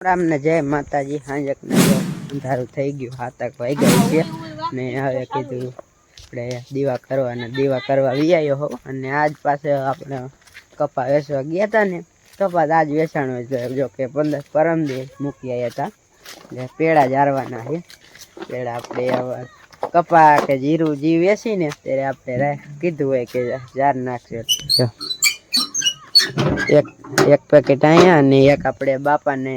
રામને જય, માતાજી હાંજક અંધારું થઈ ગયું હાથક વાઈ ગઈ છે. ને હવે કીધું આપણે દીવા કરવા ને દીવા કરવા વિયાયો હો. અને આજ પાસે આપણે કપા વેચવા ગયા હતા ને કપાસ આજ વેચાણો જો કે પંદર પરમ દિવસ મૂકી આવ્યા હતા એટલે પેડા જારવાના છે. પેડા આપણે કપા કે જીરું જી વેચી ને ત્યારે આપણે કીધું હોય કે જાર નાખશે એક એક પેકેટ અહીંયા અને એક આપણે બાપાને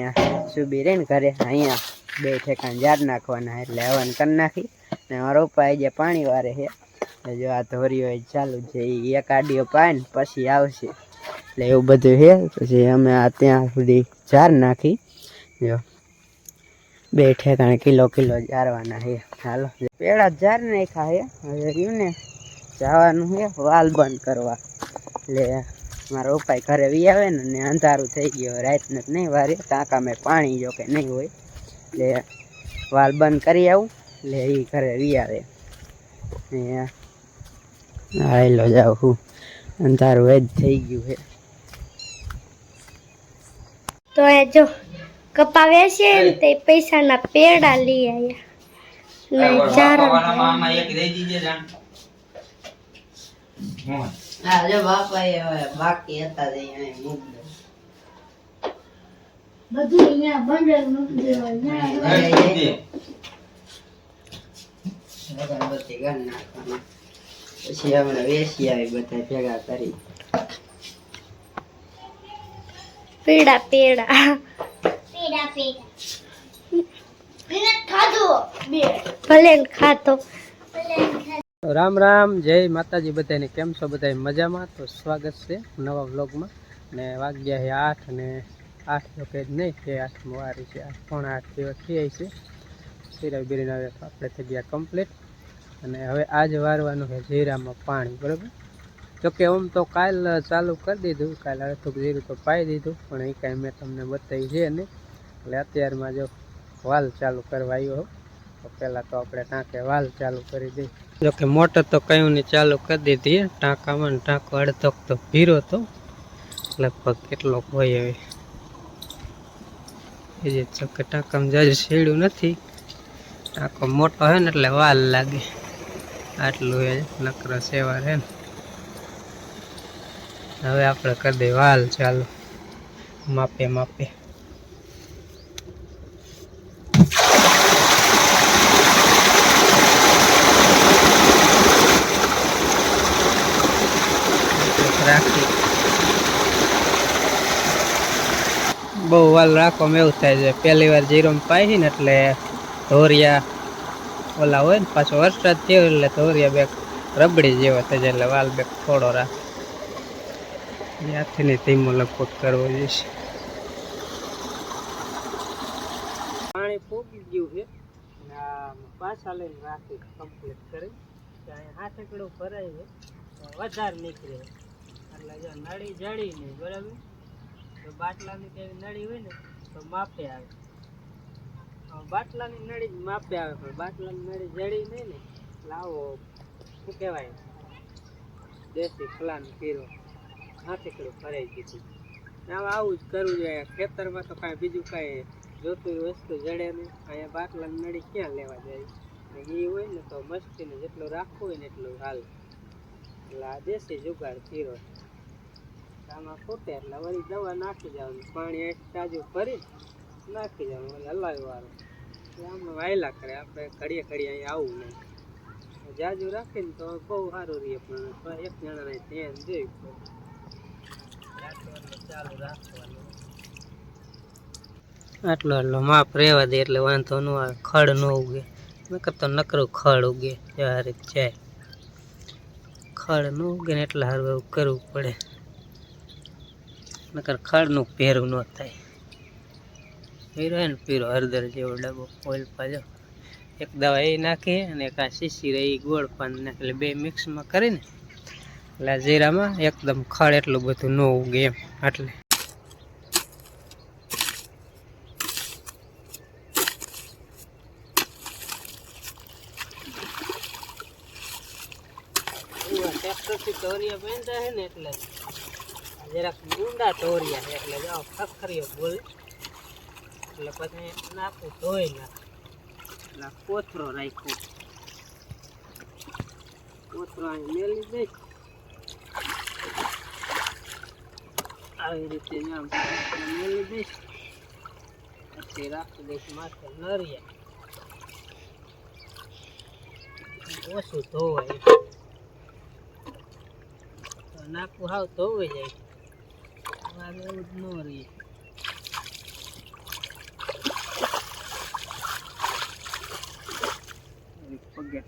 સુબી રહીને ઘરે અહીંયા બે ઠેકાણ જાર નાખવાના એટલે હવન કરી નાખી. ને મારો પપ્પા જે પાણી વારે છે. જો આ ધોરી હોય ચાલુ છે એ એક આડીઓ પાય ને પછી આવશે. એટલે એવું બધું છે. પછી અમે આ ત્યાં સુધી જાર નાખી. જો, બે ઠેકાણે કિલો કિલો જારવાના છે. હાલો. પેડા જાર નાખ્યા છે. હવે રહ્યું ને જવાનું છે વાલ બંધ કરવા. એટલે મારો ઉપાય ઘરે વી આવે ને અને અંધારું થઈ ગયું રાતને નહીં વારે ટાંકામાં પાણી જો કે નહીં હોય. એટલે વાલ બંધ કરી આવું એટલે એ ઘરે વી આવે. આવેલો જાઉં હું અંધારું એ જ થઈ ગયું છે તો એ જો કપા વેચે ને તે પૈસાના પેડા લઈ આવ્યા ને ચાર હા જો બાપા એ હવે બાકી હતા જ અહીંયા મૂકી દે. બધું અહીંયા બંડલ મૂકી દેવાય અગરબત્તી કરી નાખવાની. પછી હમણાં વેસી આવી બધા ભેગા કરી. પેડા પેડા. પેડા પેડા. ખાધો. ભલે ખાતો ખાધો. રામ રામ, જય માતાજી બધાને. કેમ છો બધા મજામાં? તો સ્વાગત છે નવા વ્લોગમાં. ને વાગ્યા છે આઠ અને આઠ તો નહીં, કે આઠ વારી છે. આઠ, પણ આઠ જેવા થઈ છે જીરા બીરીના આપણે થઈ ગયા કમ્પ્લીટ અને હવે આજ વારવાનું છે જીરામાં પાણી, બરાબર? જોકે આમ તો કાલ ચાલુ કરી દીધું. કાલ અડધું જીરું તો પાઈ દીધું. પણ એ કાંઈ મેં તમને બતાવી છે નહીં. એટલે અત્યારમાં જો વાલ ચાલુ કરવા આવ્યો હોઉં. તો પહેલાં તો આપણે ટાંકે વાલ ચાલુ કરી દઈએ. જોકે મોટર તો કયું ને ચાલુ કરી દીધી ટાંકામાં ટાંકો અડધો તો ભીરો તો લગભગ કેટલો હોય હવે. એ જે છે ટાંકામાં જાજુ શેડ્યું નથી. ટાંકો મોટો હોય ને એટલે વાલ લાગે. આટલું એ નકરો સેવા રહે ને. હવે આપણે કરી દઈએ વાલ ચાલુ. માપે માપે રાખી બહુ વાલ રાખવામાં એવું થાય છે. પહેલી વાર જીરો પાય ને એટલે ધોરિયા ઓલા હોય ને, પાછો વરસાદ થયો એટલે ધોરિયા બેગ રબડી જેવો થઈ જાય એટલે વાલ બેગ થોડો રાખ. ત્યાંથી ધીમો લગભગ કરવો જોઈશે. પાણી ફૂગી ગયું છે પાછા લઈને રાખી કમ્પ્લીટ કરી. ત્યાં હાથ એકડો ભરાય છે વધારે નીકળે એટલે નળી જડી નહીં, બરાબર? તો બાટલાની કેવી નળી હોય ને, તો માપે આવે. બાટલાની નળી જ માપે આવે, પણ બાટલાની નળી જડી નહીં ને, એટલે આવો, શું કહેવાય, દેશી ફલાન પીરો હાથેકડું ફરાઈ દીધું હવે આવું જ કરવું જોઈએ ખેતરમાં તો કાંઈ બીજું કાંઈ જોતું વસ્તુ જડે નહીં, અહીંયા બાટલાની નળી ક્યાં લેવા જાય? એ હોય ને તો મસ્તીને જેટલું રાખવું હોય ને એટલું હાલ. એટલે આ દેશી જુગાડ પીરો આમાં ફૂટે એટલે વળી દવા નાખી જવાનું પાણી તાજું ભરી નાખી જવાનું વળી હલાવી વાળું આમાં વાયલા કરે, આપણે ઘડીએ ઘડીએ અહીંયા આવું નહીં. જાજુ રાખીને તો બહુ સારું રહીએ પણ એક જણાને ધ્યાન જોઈ ચાલુ રાખવાનું. આટલો આટલો માપ રહેવા દે એટલે વાંધો ન આવે, ખડ ન ઉગે. નકર તો નકરું ખડ ઉગે જ્યારે જાય. ખડ ન ઉગે ને એટલે સારું એવું કરવું પડે. નકર ખાડનું પહેરું ન થાય. પીરો ને પીરો હળદર જેવો ડબ્બો ઓઇલ પાજો. એક દવા એ નાખી અને એક આ શીશી રહી, ગોળ પાન નાખી. એટલે બે મિક્સમાં કરીને એટલે જીરામાં એકદમ ખડ એટલું બધું ન ઉગે એમ એટલે ટ્રેક્ટરથી તોરિયા બાંધ્યા હે ને એટલે. જરાક ઊંડા તોરિયા છે એટલે જાઓ ખખરીઓ બોલ. એટલે પછી નાખું ધોઈ નાખ. એટલે કોથરો રાખ્યો. કોથરો અહીં મેલી દઈશ આવી રીતે આમ મેલી દઈશ પછી રાખી દઈશ માથે નરિયા. ઓછું ધોવાય. નાખું હાવ ધોવાઈ જાય. જ ન રહીએ પગે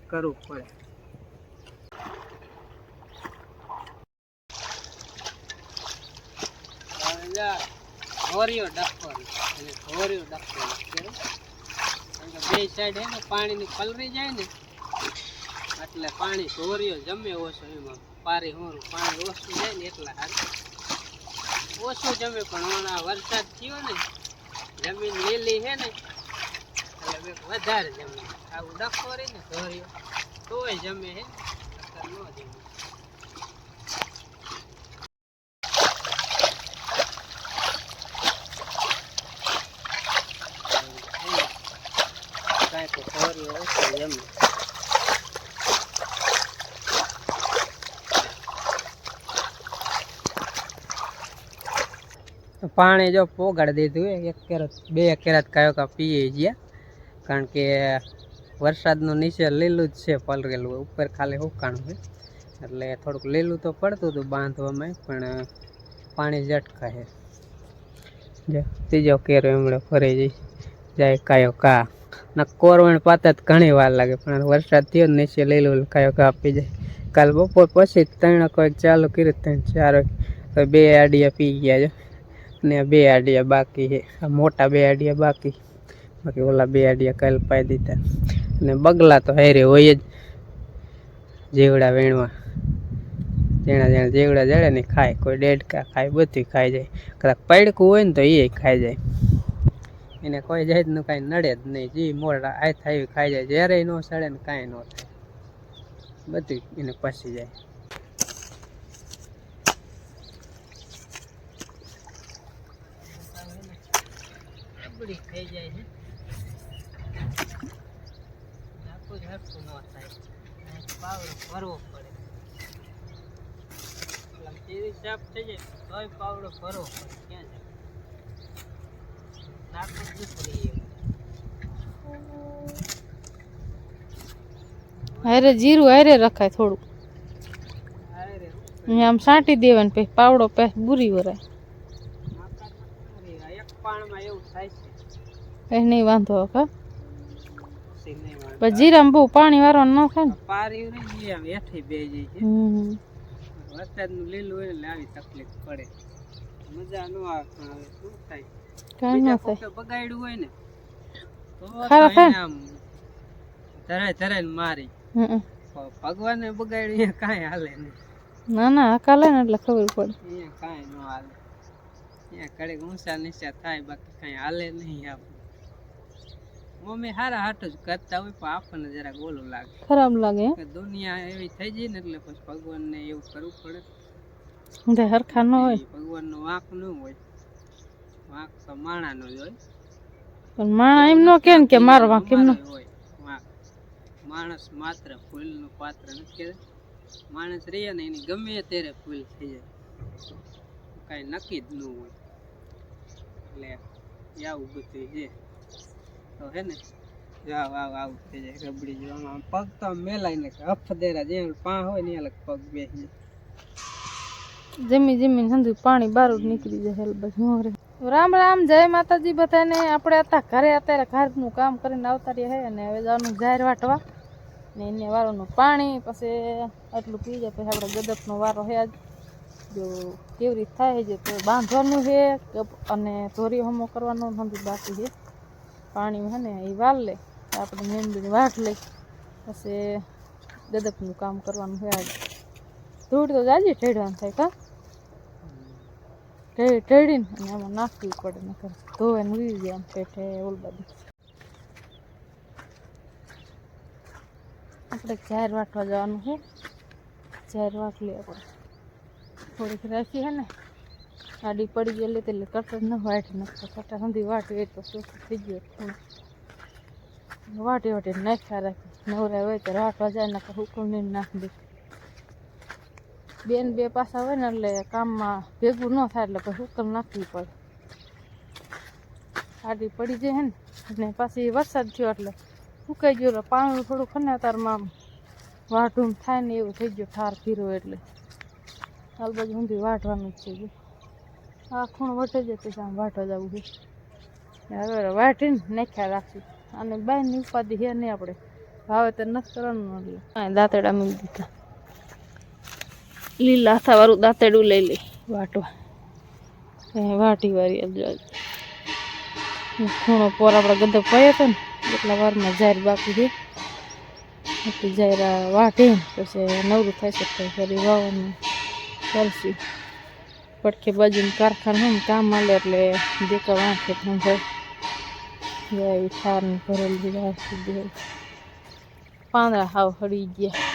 અને બે સાઈડ હે ને પાણીની પલરી જાય ને એટલે પાણી ધોરીઓ જમે ઓછો એમાં પારી હોરું, પાણી ઓછું જાય ને એટલા હારું. ઓછું જમે, પણ વરસાદ થયો ને, જમીન લીલી છે ને, એટલે વધારે જમે. આવું ડખો રહી ને, ધોર્યો, તોય જમે હે નો જમે. કાંઈ તો ધોર્યો ઓછો પાણી જો પોગાડી દીધું એક કેરત બે કેરત કાયો કા પીએ ગયા કારણ કે વરસાદનું નીચે લીલું જ છે, પલરેલું, ઉપર ખાલી હુકાણું છે. એટલે થોડુંક લીલું તો પડતું હતું બાંધવામાં, પણ પાણી ઝટકા છે. જો, ત્રીજો કેરો એમણે ફરી જઈ જાય કાયો કા ના કોરવણ પાતા જ ઘણી વાર લાગે, પણ વરસાદ થયો નીચે લીલું કાયો કા આપી જાય. કાલ બપોર પછી ત્રણ કોઈ ચાલુ કર્યું ત્રણ ચાર બે આડિયા પી ગયા છે ને બે આડિયા બાકી છે. આ મોટા બે આડિયા બાકી. બાકી ઓલા બે આડિયા કાલ પાઈ દીધા. અને બગલા તો હારે હોય જ. જેવડા વેણવા. જેણા જેણા જેવડા જડે ને ખાય. કોઈ ડેડકા ખાય બધું ખાઈ જાય. કદાચ પડકું હોય ને તો એ ખાઈ જાય. એને કોઈ જાતનું કાંઈ નડે જ નહીં. જે મોડા આ થાય ખાઈ જાય. જ્યારે ન સડે ને કાંઈ ન થાય. બધું એને પસી જાય. બળી થઈ જાય છે. જ હરખું ન થાય. પાવડો ભરવો પડે. તેવી સાફ થઈ જાય તોય પાવડો ભરવો પડે. ક્યાં જાય? નાખું જ એવું. હારે જીરું હારે રખાય થોડું આમ સાંટી દેવાનું પછી પાવડો પછી બુરી વરાય. એવું થાય છે. કઈ નહીં વાંધો કા પછી જીરામાં બહુ પાણી વારવાનું ન ખાય ને? પારી આમ હેઠી બે જાય છે. વરસાદનું લીલું હોય એટલે આવી તકલીફ પડે. મજા ન આવે પણ હવે શું થાય. કઈ ન થાય. બગાડ્યું હોય ને તો ખરા આમ. ધરાય ધરાય મારી. ભગવાન ને બગાડ્યું કાંઈ હાલે નહીં. ના ના હકાલે ને એટલે ખબર પડે. કાંઈ ન હાલે. અહીંયા કડેક ઊંચા નીચા થાય બાકી કાંઈ હાલે નહીં આપણે. મમ્મી હારા હાટું જ કરતા હોય પણ આપણને જરાક ઓલું લાગે. ખરાબ લાગે દુનિયા એવી થઈ જાય ને એટલે પછી ભગવાનને એવું કરવું પડે. બધા હરખા ન હોય. ભગવાનનો વાંક ન હોય. વાંક તો માણાનો જ હોય. પણ માણા એમ નો કે કે મારો વાંક એમ ન? માણસ માત્ર ફૂલનું પાત્ર નથી કે માણસ રહીએ ને એની ગમે ત્યારે ફૂલ થઈ જાય. કાંઈ નક્કી જ ન હોય. એટલે આવું બધું છે તો હે ને? જાવ આવ આવું થઈ રબડી જેવા પગ તો આમ ને હફ દેરા જે પા હોય ને અલગ પગ બેસી જાય જમી, જમીને પાણી બારું નીકળી જાય હેલ બધું મોરે રામ રામ, જય માતાજી બધાને. આપણે હતા ઘરે અત્યારે ઘરનું કામ કરીને આવતા રહ્યા હે અને હવે જવાનું જાહેર વાટવા. ને એને વારોનું પાણી, પછી આટલું પી જાય, પછી આપણે ગદપનો વારો હે આજ. જો કેવી રીતે થાય છે તો બાંધવાનું છે અને ધોરી હમો કરવાનો હંધુ બાકી છે. પાણી હે ને એ વાળ લે, આપણે મેંદીની વાટ લઈ પછી ગદપનું કામ કરવાનું છે આજે. ધૂળ તો જાજી ઠેડવાનું થાય કા? ઠેડીને અને આમાં નાખવી પડે, નકર ધોવે ઉડી જાય આમ પેઠે ઓલ બધું આપણે ઝેર વાટવા જવાનું છે. ઝેર વાટલી આપણે. થોડીક રાખી હે ને, આડી પડી ગયેલી એટલે કટર ન વાટ નખતો કટર સુધી વાટી તો ચોખ્ખું થઈ ગયો થોડું વાટી વાટી નાખ્યા રાખી, નવરા હોય ત્યારે વાટવા જાય ને હુકમ નહીં નાખી દે. બેન બે પાસા હોય ને એટલે કામમાં ભેગું ન થાય એટલે પછી હુકમ નાખવી પડે. આડી પડી જાય હે ને, અને પાછી વરસાદ થયો એટલે સુકાઈ ગયો પાણી થોડું ખને તારમાં વાઢું થાય ને એવું થઈ ગયું, ઠાર ફીરો એટલે. હાલ બાજુ ઊંધી વાટવાનું જ છે આ ખૂણ વટે જ પછી આમ વાટવા જવું છે. હવે વાટીને નાખ્યા રાખશું. અને બાયની ઉપાધિ છે નહીં આપણે. ભાવે તો નથી કરવાનું એટલે. હા દાંતડા મૂકી દીધા. લીલા હાથાવાળું દાંતેડું લઈ લઈ વાટવા. વાટી વારી ખૂણો પોર આપણે ગધો પડ્યો હતો ને, એટલા વારમાં જાહેર બાકી છે. એટલે જાહેર વાટી પછી નવરું થાય છે ફરી વાવવાનું. કરશું પડખે બાજુનું કારખાનું હોય ને કામ મળે એટલે દેખા વાંખે પણ જાય ઠારની ભરેલી સુધી પાંદડા હાવ હળી ગયા.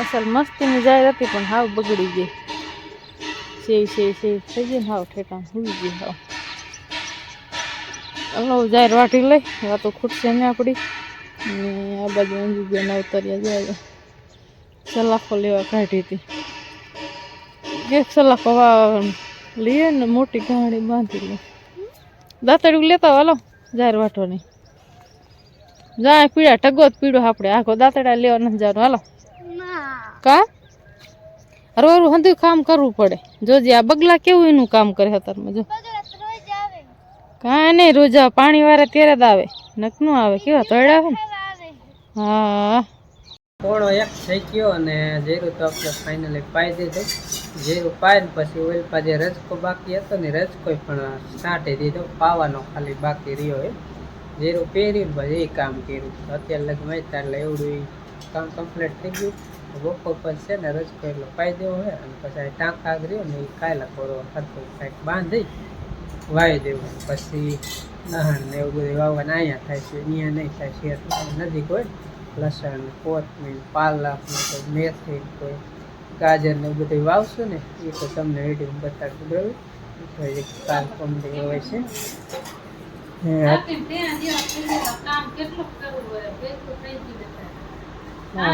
અસલ મસ્તીની જાહેર હતી પણ હાવ બગડી ગઈ. સેવ સેવ સેવ થઈ ગઈ હાવ ઠેકાણ હુઈ ગઈ હાવ. હલો જાહેર વાટી લઈ, વાતો ખૂટશે ને આપણી ને આ બાજુ અંજુ બેન અવતર્યા જાય. સલાખો લેવા કાઢી હતી. એક સલાખો વા લઈએ ને મોટી ગાડી બાંધી લે દાંતડું લેતા વાલો જાહેર વાટવાની. જાય પીડા ટગો જ પીડો આપણે. આખો દાંતડા લેવા નથી જવાનું. હાલો. કા? રોરું હંધું કામ કરવું પડે. જોજે, આ બગલા કેવું એનું કામ કરે અત્યારમાં જો કાંઈ નહીં, રોજ પાણી વારે ત્યારે જ આવે. નકનું આવે, કેવા તળાવે ને હા. પોણો એક થઈ ગયો અને જીરું તો આપણે ફાઇનલી પાઈ દીધું. પાય ને પછી ઓઇલ પા જે રજકો બાકી હતો ને રજકો પણ છાંટી દીધો. પાવાનો ખાલી બાકી રહ્યો એ. જીરું પહેર્યું પછી એ કામ કર્યું. અત્યારે લગ મહેતા એટલે એવડું કામ કમ્પ્લીટ થઈ ગયું. બપોર પણ છે ને રજકો એટલો પાઈ દેવો હોય અને પછી ટાંકા રહ્યો ને એ કાયલા કોરો હરખો કાંઈક બાંધી વાવી દેવું. પછી નહણ ને એવું બધું વાવવાના અહીંયા થાય છે, અહીંયા નહીં થાય છે, નજીક હોય. લસણ કોથમીર પાલક મેથી કોઈ ગાજર ને બધું વાવશું ને એ તો તમને વીડિયો બતાડશું બરાબર? કાલ હોય છે.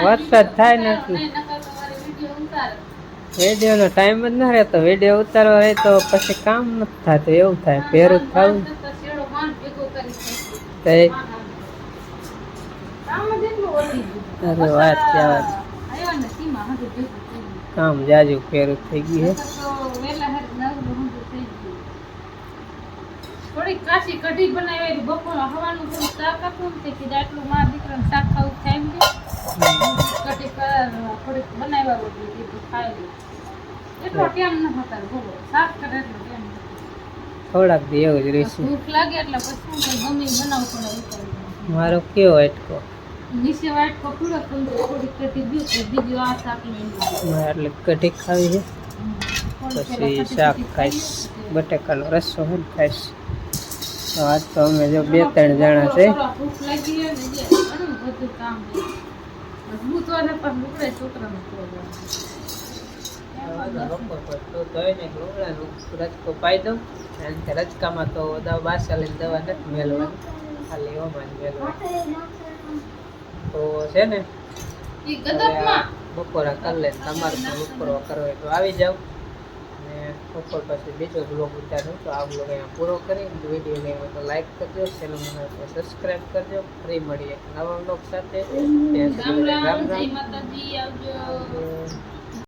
વરસાદ થાય નથી. વિડીયોનો ટાઈમ જ ના રહેતો. વીડિયો ઉતારવા રહે તો પછી કામ નથી થતું એવું થાય પહેરું થવું. તો અરે વાત ક્યાં વાત કામ જાજુ ફેરું થઈ ગયું થોડીક કાચી કઢી બનાવી બપોર હવાનું થોડું શાક આપું આટલું મારા દીકરાને શાક ખાવું થાય એમ કઢી થોડીક બનાવ્યા હોય કીધું ખાઈ લે એટલો ટાઈમ ન હતા બોલો શાક કરે એટલો ટાઈમ થોડાક દી એવું જ રહેશે. ભૂખ લાગે એટલે પછી હું ગમે બનાવું થોડા મારો કેવો અટકો? નીચે વાટ પકડો તો થોડીક કઢી દઉં તો બીજું આ શાક લઈ એટલે કઢી ખાવી છે. પછી શાક ખાઈશ બટેકાનો રસો હું ખાઈશ. તો આજ તો અમે જો બે ત્રણ જણા છે ભૂખ લાગી હોય ને બધું કામ છે. મજબૂત હોય ને પણ લુગડે છોકરાને રજકો પાઈ દઉં. કારણ કે રજકામાં તો દવા લઈને દવા નથી મેળવાની ખાલી ઓમાં જ મેળવાની તો છે ને બપોરા કરી લે તમારે પણ બપોરો કરવો હોય તો આવી જાવ અને બપોર પછી બીજો બ્લોગ ઉતારો તો આ બ્લોગ અહીંયા પૂરો કરી વીડિયો ગઈ હોય તો લાઈક કરજો ચેનલ મને સબસ્ક્રાઈબ કરજો. ફ્રી મળીએ નવા બ્લોગ સાથે. રામ રામ